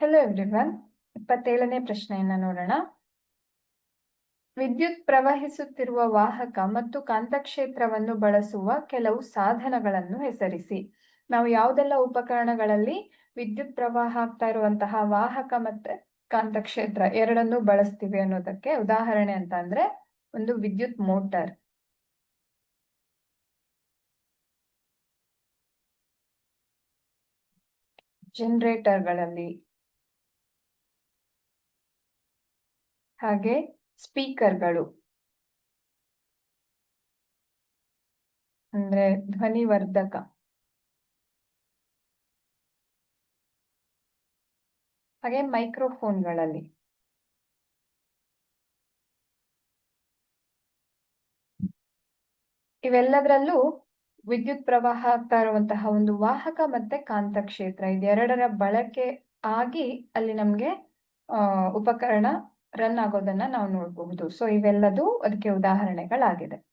Hello everyone ಇಪ್ಪತ್ತೇಳನೇ ಪ್ರಶ್ನೆಯನ್ನ ನೋಡೋಣ. ವಿದ್ಯುತ್ ಪ್ರವಹಿಸುತ್ತಿರುವ ವಾಹಕ ಮತ್ತು ಕಾಂತಕ್ಷೇತ್ರವನ್ನು ಬಳಸುವ ಕೆಲವು ಸಾಧನಗಳನ್ನು ಹೆಸರಿಸಿ. ನಾವು ಯಾವುದೆಲ್ಲ ಉಪಕರಣಗಳಲ್ಲಿ ವಿದ್ಯುತ್ ಪ್ರವಾಹ ಆಗ್ತಾ ಇರುವಂತಹ ವಾಹಕ ಮತ್ತೆ ಕಾಂತಕ್ಷೇತ್ರ ಎರಡನ್ನೂ ಬಳಸ್ತೀವಿ ಅನ್ನೋದಕ್ಕೆ ಉದಾಹರಣೆ ಅಂತ ಅಂದ್ರೆ ಒಂದು ವಿದ್ಯುತ್ ಮೋಟರ್. ಜನರೇಟರ್ಗಳಲ್ಲಿ ಹಾಗೆ ಸ್ಪೀಕರ್ಗಳು. ಅಂದ್ರೆ ಧ್ವನಿವರ್ಧಕ. ಹಾಗೆ ಮೈಕ್ರೋಫೋನ್ಗಳಲ್ಲಿ. ಇವೆಲ್ಲದರಲ್ಲೂ ವಿದ್ಯುತ್ ಪ್ರವಾಹ ಆಗ್ತಾ ಇರುವಂತಹ ಒಂದು ವಾಹಕ ಮತ್ತೆ ಕಾಂತಕ್ಷೇತ್ರ. ಇದೆರಡರ ಬಳಕೆ ಆಗಿ ಅಲ್ಲಿ ನಮ್ಗೆ ಉಪಕರಣ ರನ್ ಆಗೋದನ್ನ ನಾವು ನೋಡಬಹುದು. ಸೊ ಇವೆಲ್ಲದೂ ಅದಕ್ಕೆ ಉದಾಹರಣೆಗಳಾಗಿದೆ.